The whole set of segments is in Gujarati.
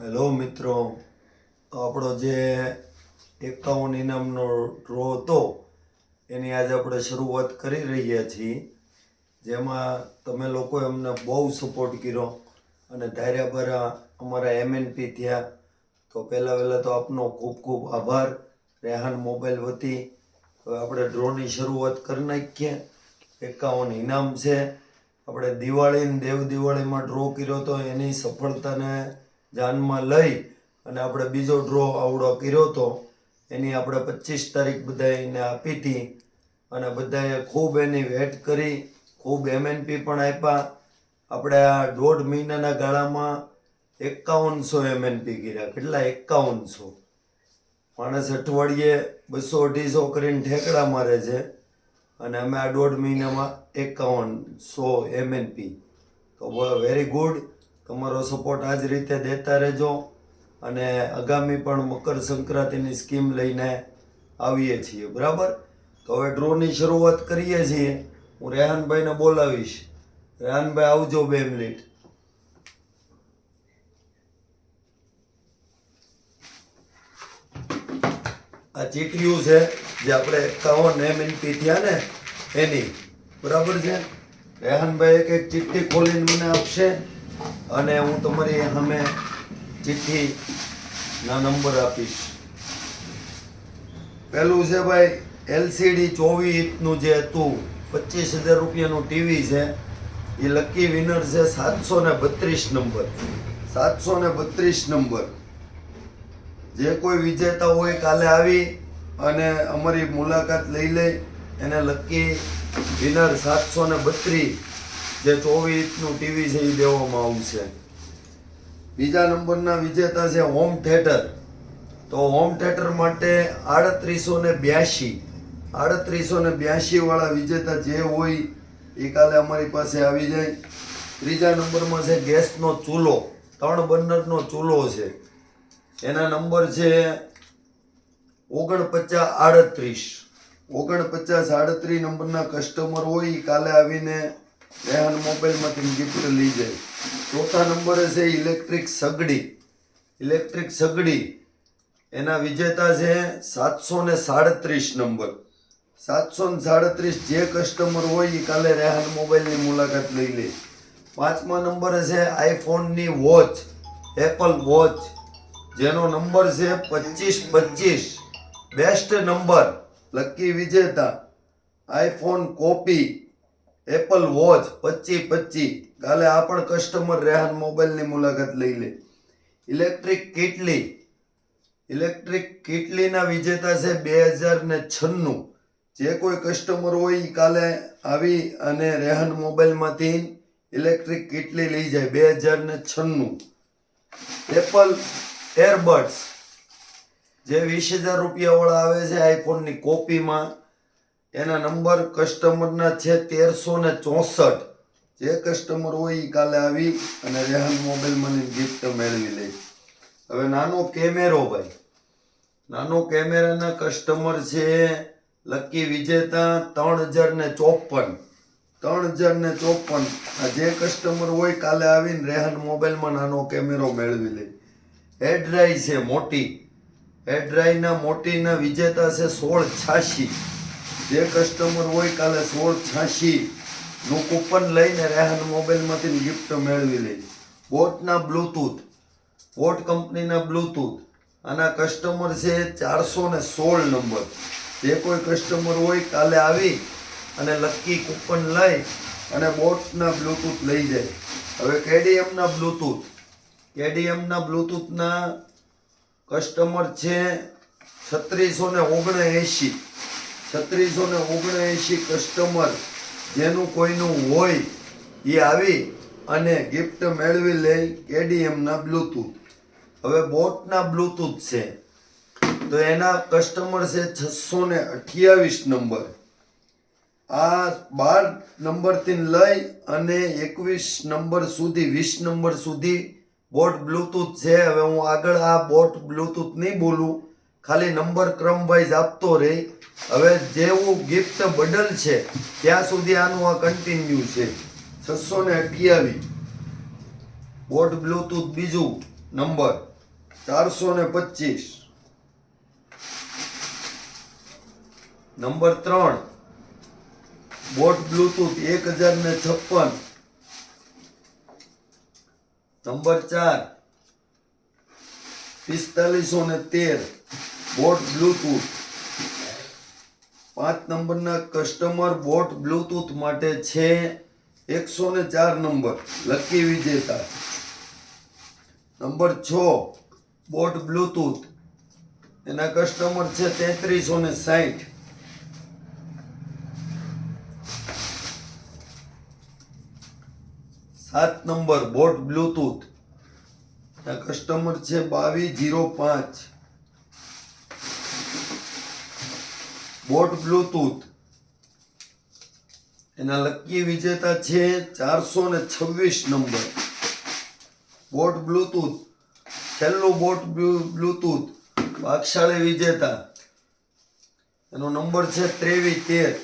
હેલો મિત્રો, આપણો જે એકાવન ઇનામનો ડ્રો હતો, એની આજે આપણે શરૂઆત કરી રહ્યા છીએ. જેમાં તમે લોકોએ અમને બહુ સપોર્ટ કર્યો અને ધાર્યા ભરા અમારા એમએનપી થયા. તો પહેલાં પહેલાં તો આપનો ખૂબ ખૂબ આભાર. રેહાન મોબાઈલ વતી હવે આપણે ડ્રોની શરૂઆત કરી નાખીએ. એકાવન ઇનામ છે. આપણે દિવાળીને દેવ દિવાળીમાં ડ્રો કર્યો હતો એની સફળતાને ધ્યાનમાં લઈ અને આપણે બીજો ડ્રો આવડો કર્યો હતો એની આપણે પચીસ તારીખ બધાને આપી હતી. અને બધાએ ખૂબ એની વેટ કરી, ખૂબ એમએનપી પણ આપ્યા. આપણે આ દોઢ મહિનાના ગાળામાં એકાવનસો એમએનપી કર્યા. કેટલા? એકાવનસો. માણસ અઠવાડિયે બસો અઢીસો કરીને ઠેકડા મારે છે. અને અમે આ દોઢ મહિનામાં એકાવનસો એમએનપી તો વેરી ગુડ તમારો સપોર્ટ આ જ રીતે દેતા રહેજો અને આગામી પણ મકર સંક્રાંતિની સ્કીમ લઈને આવીએ છીએ, બરાબર? તો હવે ડ્રોની શરૂઆત કરીએ છીએ. હું રેહાનભાઈને બોલાવીશ. રેહાનભાઈ, આવજો બે મિનિટ. આ ચીટીયું છે જે આપણે એકાવન એમએનપી થયા ને, એની. બરાબર છે? રેહાનભાઈ એક એક ચિઠ્ઠી ખોલીને મને આપશે. અને હું તમારી સામે ચિઠ્ઠીના નંબર આપીશ. પહેલું છે ભાઈ એલસીડી ચોવીસ ઇંચનું જે હતું, પચીસ હજાર રૂપિયાનું ટીવી છે. એ લકી વિનર છે સાતસો ને બત્રીસ નંબર. સાતસો ને બત્રીસ નંબર. જે કોઈ વિજેતા હોય કાલે આવી અને અમારી મુલાકાત લઈ લે. એને લકી વિનર સાતસો ને બત્રીસ જે ચોવીસ ઇંચનું ટીવી છે એ દેવામાં આવશે. બીજા નંબરના વિજેતા છે હોમ થિયેટર. તો હોમ થિયેટર માટે આડત્રીસો ને બ્યાસી આડત્રીસો ને બ્યાસી વાળા વિજેતા જે હોય એ કાલે અમારી પાસે આવી જાય. ત્રીજા નંબરમાં છે ગેસનો ચૂલો. ત્રણ બર્નરનો ચૂલો છે. એના નંબર છે ઓગણપચાસ આડત્રીસ. ઓગણપચાસ આડત્રીસ નંબરના કસ્ટમર હોય એ કાલે આવીને રેહાન મોબાઈલમાંથી ગિફ્ટ લઈ જાય. ચોથા નંબરે છે ઇલેક્ટ્રિક સગડી. ઇલેક્ટ્રિક સગડી. એના વિજેતા છે સાતસો ને સાડત્રીસ નંબર. સાતસો ને સાડત્રીસ જે કસ્ટમર હોય એ કાલે રેહાન મોબાઈલની મુલાકાત લઈ લે. પાંચમા નંબરે છે આઈફોનની વોચ એપલ વોચ જેનો નંબર છે પચીસ પચીસ. Best number. લકી વિજેતા. આઈફોન કોપી એપલ વોચ પચી પચી કાલે આ પણ કસ્ટમર રેહાન મોબાઈલની મુલાકાત લઈ લે. ઇલેક્ટ્રિક કેટલી ઇલેક્ટ્રિક કેટલીના વિજેતા છે બે હજાર ને છન્નું. જે કોઈ કસ્ટમર હોય એ કાલે આવી અને રેહાન મોબાઈલમાંથી ઇલેક્ટ્રિક કેટલી લઈ જાય બે હજાર ને છન્નું. એપલ એરબડ્સ જે વીસ હજાર રૂપિયાવાળા આવે છે આઈફોનની કોપીમાં એના નંબર કસ્ટમરના છે તેરસો ને ચોસઠ. જે કસ્ટમર હોય એ કાલે આવી અને રેહાન મને ગિફ્ટ મેળવી લે. હવે નાનો કેમેરો ભાઈ. નાનો કેમેરાના કસ્ટમર છે લકી વિજેતા ત્રણ હજાર ને ચોપન. ત્રણ હજાર ને ચોપન. આ જે કસ્ટમર હોય કાલે આવીને રેહાન મોબાઈલમાં નાનો કેમેરો મેળવી લે. હેડ ડ્રાઈ છે મોટી. હેડ ડ્રાઈના મોટીના વિજેતા છે સોળ છ્યાસી. જે કસ્ટમર હોય કાલે સોળ છ્યાસી નું કૂપન લઈને રેહાન મોબાઈલમાંથી ગિફ્ટ મેળવી લે. બોટના બ્લૂટૂથ બોટ કંપનીના બ્લૂટૂથ આના કસ્ટમર છે ચારસો ને સોળ નંબર જે કોઈ કસ્ટમર હોય કાલે આવી અને લકી કૂપન લઈ અને બોટના બ્લૂટૂથ લઈ જાય. હવે કેડીએમના બ્લૂટૂથ કેડીએમના બ્લૂટૂથના કસ્ટમર છે છત્રીસો ને ઓગણએંશી. છત્રીસો ને ઓગણએંશી કસ્ટમર જેનું કોઈનું હોય, એ આવી અને ગિફ્ટ મેળવી લે કેડીએમના બ્લૂટૂથ હવે બોટના બ્લૂટૂથ છે. તો એના કસ્ટમર છે છસો ને અઠ્યાવીસ નંબર આ બાર નંબરથી લઈ અને એકવીસ નંબર સુધી, વીસ નંબર સુધી બોટ બ્લૂટૂથ છે. હવે હું આગળ આ બોટ બ્લૂટૂથ નહીં બોલું. ખાલી નંબર ક્રમ વાઇઝ આપતો રહે. હવે જેવું ગિફ્ટ બદલ છે, ત્યાં સુધી આનું આ કન્ટિન્યુ છે. છસો ને અઠ્યાવીસ. બોટ બ્લૂટૂથ બીજું નંબર ચારસો ને પચીસ. નંબર ત્રણ બોટ બ્લૂટૂથ એક હજાર ને છપ્પન. નંબર ચાર પિસ્તાલીસો ને તેર. Boat Bluetooth. પાંચ નંબરના કસ્ટમર બોટ બ્લૂટૂથ માટે છે એકસો ને ચાર નંબર. લકી વિજેતા. નંબર છ, બોટ બ્લૂટૂથ. એના કસ્ટમર છે તેત્રીસો ને સાઠ સાત નંબર, બોટ બ્લૂટૂથ. કસ્ટમર છે બાવીસ જીરો પાંચ. Boat Bluetooth. એના લકી વિજેતા છે ચારસો ને છવ્વીસ નંબર. Boat Bluetooth. છેલ્લું બોટ બ્લુ- બ્લૂટૂથ. ભાગશાળી વિજેતા. એનો નંબર છે ત્રેવીસ તેર.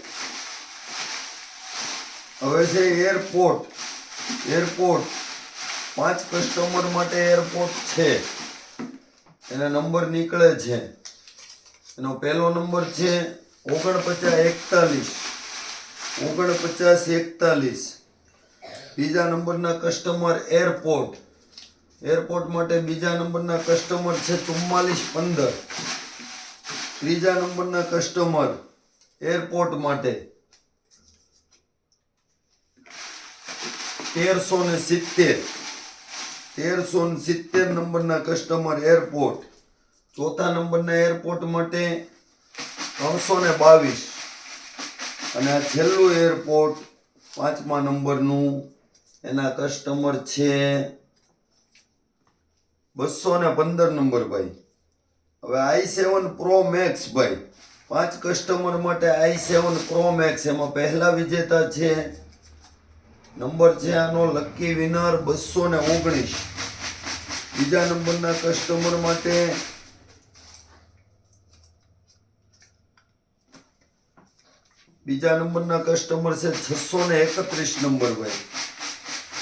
હવે છે એરપોર્ટ. એરપોર્ટ. પાંચ કસ્ટમર માટે એરપોર્ટ છે. એના નંબર નીકળે છે. એનો પહેલો નંબર છે ઓગણપચાસ એકતાલીસ. ઓગણપચાસ એકતાલીસ. બીજા નંબરના કસ્ટમર એરપોર્ટ એરપોર્ટ માટે બીજા નંબરના કસ્ટમર છે ચુમ્માલીસ પંદર. ત્રીજા નંબરના કસ્ટમર એરપોર્ટ માટે તેરસો ને સિત્તેર. તેરસો ને સિત્તેર નંબરના કસ્ટમર એરપોર્ટ ચોથા નંબરના એરપોર્ટ માટે ત્રણસો ને બાવીસ. અને આ છેલ્લું એરપોર્ટ પાંચમા નંબરનું એના કસ્ટમર છે બસો ને પંદર નંબર ભાઈ. હવે આઈ સેવન પ્રો મેક્સ ભાઈ. પાંચ કસ્ટમર માટે આઈ સેવન પ્રો મેક્સ. એમાં પહેલા વિજેતા છે. નંબર છે આનો લકી વિનર બસો ને ઓગણીસ. બીજા નંબરના કસ્ટમર માટે બીજા નંબરના કસ્ટમર છે છસો ને એકત્રીસ નંબર ભાઈ.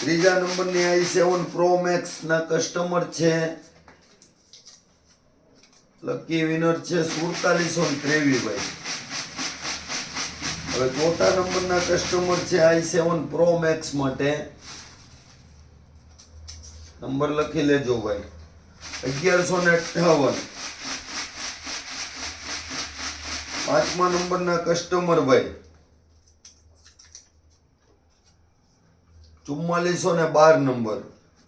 ત્રીજા નંબરની આઈ સેવન પ્રો મેક્સ ના કસ્ટમર છે. લકી વિનર છે સુડતાલીસો ને ત્રેવીસ ભાઈ. હવે ચોથા નંબરના કસ્ટમર છે આઈ સેવન પ્રો મેક્સ માટે. નંબર લખી લેજો ભાઈ. અગિયારસો ને અઠ્ઠાવન. પાંચમા નંબરના કસ્ટમર ભાઈ. ચુમ્માલીસો ને બાર નંબર.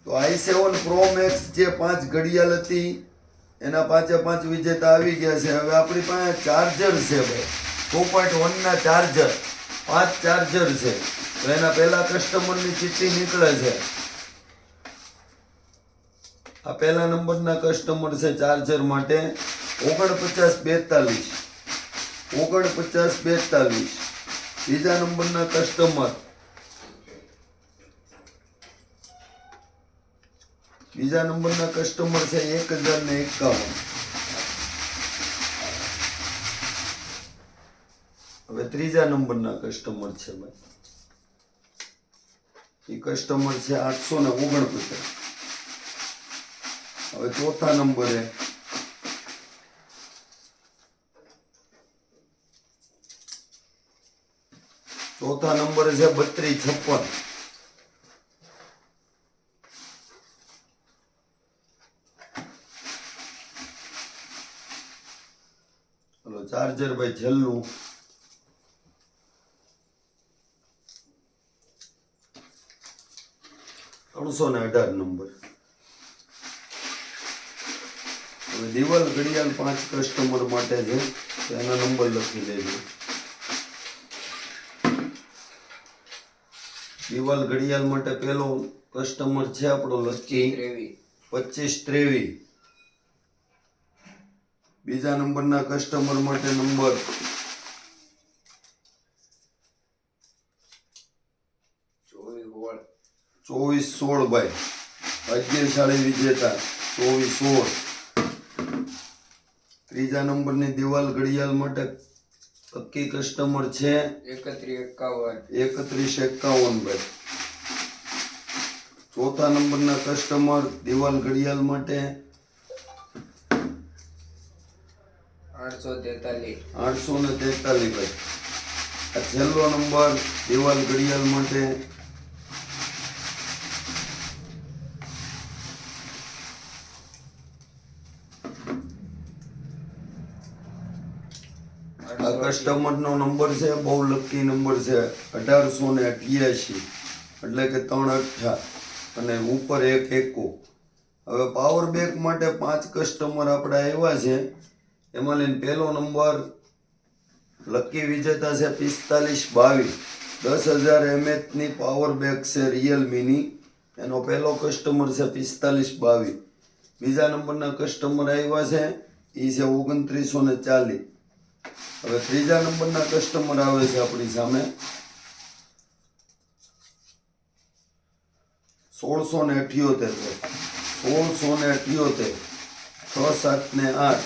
તો આઈ સેવન પ્રો મેક્સ જે પાંચ ઘડિયાળ હતી, એના પાંચે પાંચ વિજેતા આવી ગયા છે. હવે આપણી પાસે ચાર્જર છે ભાઈ. ટુ પોઈન્ટ વનના ચાર્જર. પાંચ ચાર્જર છે. તો એના પહેલા કસ્ટમરની ચિઠ્ઠી નીકળે છે. આ પહેલા નંબરના કસ્ટમર છે ચાર્જર માટે ઓગણપચાસ બેતાલીસ. ઓગણપચાસ બેતાલીસ. બીજા નંબરના કસ્ટમર બીજા નંબરના કસ્ટમર છે એક હજાર ને એકાવન. હવે ત્રીજા નંબરના કસ્ટમર છે ભાઈ. એ કસ્ટમર છે આઠસો ને ઓગણપચાસ. હવે ચોથા નંબરે ચોથા નંબર છે બત્રીસ છપ્પન. ચાર્જર ભાઈ છેલ્લું ત્રણસો ને અઢાર નંબર. હવે દિવાલ ઘડિયાળ પાંચ કસ્ટમર માટે છે એના નંબર લખી દેજો. દિવાલ ઘડિયાળ માટે પેલો કસ્ટમર છે આપણો લકી પચીસ ત્રેવીસ. બીજા નંબરના કસ્ટમર માટે નંબર. ચોવીસ સોળ. ભાઈ. ભાગ્યશાળી વિજેતા. ચોવીસ સોળ. ત્રીજા નંબરની દિવાલ ઘડિયાળ માટે પક્કી કસ્ટમર છે. એકત્રીસ એકાવન એકત્રીસ એકાવન ભાઈ ચોથા નંબરના કસ્ટમર દિવાલ ઘડિયાળ માટે. આઠસો તેતાલીસ. આઠસો ને તેતાલીસ ભાઈ આ છેલ્લો નંબર દિવાલ ઘડિયાળ માટે. આ કસ્ટમરનો નંબર છે, બહુ લકી નંબર છે, અઢારસો ને અઠ્યાસી, એટલે કે ત્રણ અઠ્ઠા, અને ઉપર એક એકો. હવે પાવર બેક માટે પાંચ કસ્ટમર આપણે આવ્યા છે, એમાં લઈને પહેલો નંબર લકી વિજેતા છે પિસ્તાલીસ બાવીસ. દસ હજાર એમએચની પાવર બેક છે રિયલમીની, એનો પહેલો કસ્ટમર છે પિસ્તાલીસ બાવીસ. બીજા નંબરના કસ્ટમર આવ્યા છે એ છે ઓગણત્રીસો ને ચાલીસ. હવે ત્રીજા નંબરના કસ્ટમર આવે છે આપણી સામે. સોળસો ને અઠ્યોતેર સોળસો ને અઠ્યોતેર. છ, સાત ને આઠ.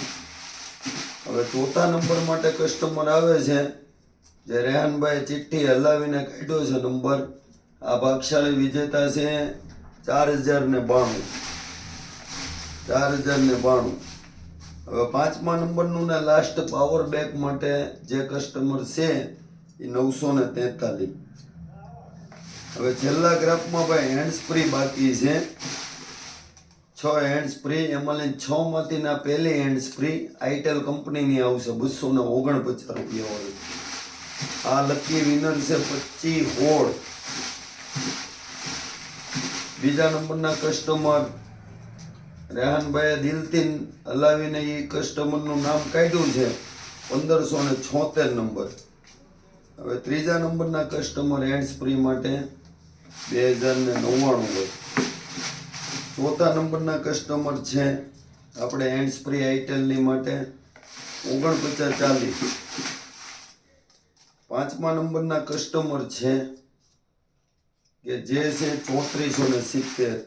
હવે ચોથા નંબર માટે કસ્ટમર આવે છે. જે રેહાનભાઈ ચિઠ્ઠી હલાવીને કાઢ્યો છે નંબર. આ ભાગશાળી વિજેતા છે ચાર હજાર ને બાણું. ચાર હજાર ને બાણું. હવે પાંચમા નંબરનું ને લાસ્ટ પાવર બેક માટે જે કસ્ટમર છે, એ નવસો ને તેતાલીસ. હવે છેલ્લા ગ્રાફમાં ભાઈ હેન્ડ્સ ફ્રી બાકી છે. છ હેન્ડ્સ ફ્રી એમાં લઈને છ માંથીના પહેલી હેન્ડ્સ ફ્રી આઈટેલ કંપનીની આવશે, બસો ને ઓગણપચાસ રૂપિયા વાળી. આ લકી વિનર છે પચીસ હોળ. બીજા નંબરના કસ્ટમર રેહાનભાઈએ દિલથી હલાવીને એ કસ્ટમરનું નામ કાઢ્યું છે પંદરસો ને છોતેર નંબર. હવે ત્રીજા નંબરના કસ્ટમર હેન્ડ્સ ફ્રી માટે બે હજાર ને નવ્વાણું હોય. ચોથા નંબરના કસ્ટમર છે આપણે હેન્ડ્સ ફ્રી આઈટેલની માટે ઓગણપચાસ ચાલીસ. પાંચમા નંબરના કસ્ટમર છે કે જે છે ચોત્રીસો ને સિત્તેર.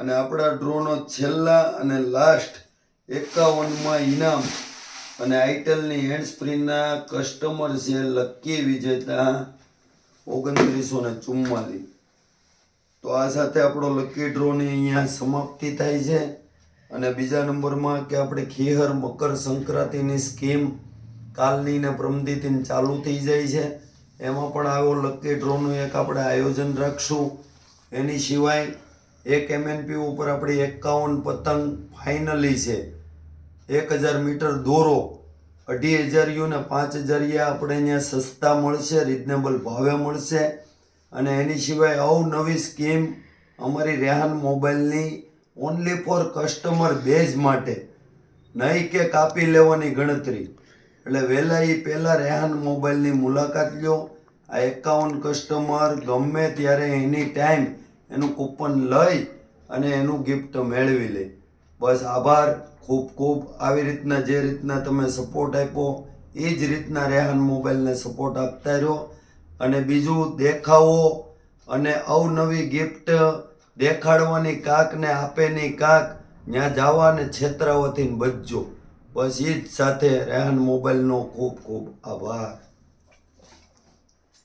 અને આપણા ડ્રોનો છેલ્લા અને લાસ્ટ એકાવનમાં ઇનામ અને આઈટેલની હેન્ડસ્પ્રીના કસ્ટમર છે લકી વિજેતા ઓગણત્રીસો ને ચુમ્માલીસ. તો આ સાથે આપણો લકી ડ્રોની અહીંયા સમાપ્તિ થાય છે. અને બીજા નંબરમાં કે આપણે ખીહર મકર સંક્રાંતિની સ્કીમ કાલની ને પ્રમદીથી ચાલુ થઈ જાય છે. એમાં પણ આવો લકી ડ્રોનું એક આપણે આયોજન રાખશું. એની સિવાય એક એમએનપી ઉપર આપણી એકાવન પતંગ ફાઇનલી છે. એક હજાર મીટર દોરો. અઢી હજારિયું ને પાંચ હજારિયા આપણે અહીંયા સસ્તા મળશે રિઝનેબલ ભાવે મળશે. અને એની સિવાય અવનવી સ્કીમ અમારી રેહાન મોબાઈલની ઓનલી ફોર કસ્ટમર બેઝ માટે. નહીં કે કાપી લેવાની ગણતરી. એટલે વહેલા એ પહેલાં રેહાન મોબાઈલની મુલાકાત લ્યો. આ એકાવન કસ્ટમર ગમે ત્યારે એની ટાઈમ એનું કૂપન લઈ અને એનું ગિફ્ટ મેળવી લે. બસ આભાર. ખૂબ ખૂબ આવી રીતના જે રીતના તમે સપોર્ટ આપ્યો, એ જ રીતના રેહાન મોબાઈલને સપોર્ટ આપતા રહ્યો. અને બીજું દેખાવો અને અવનવી ગિફ્ટ દેખાડવાની કાક ને આપેની કાક ત્યાં જવા ને બચજો બસ એ જ સાથે રેહાન મોબાઈલનો ખૂબ ખૂબ આભાર.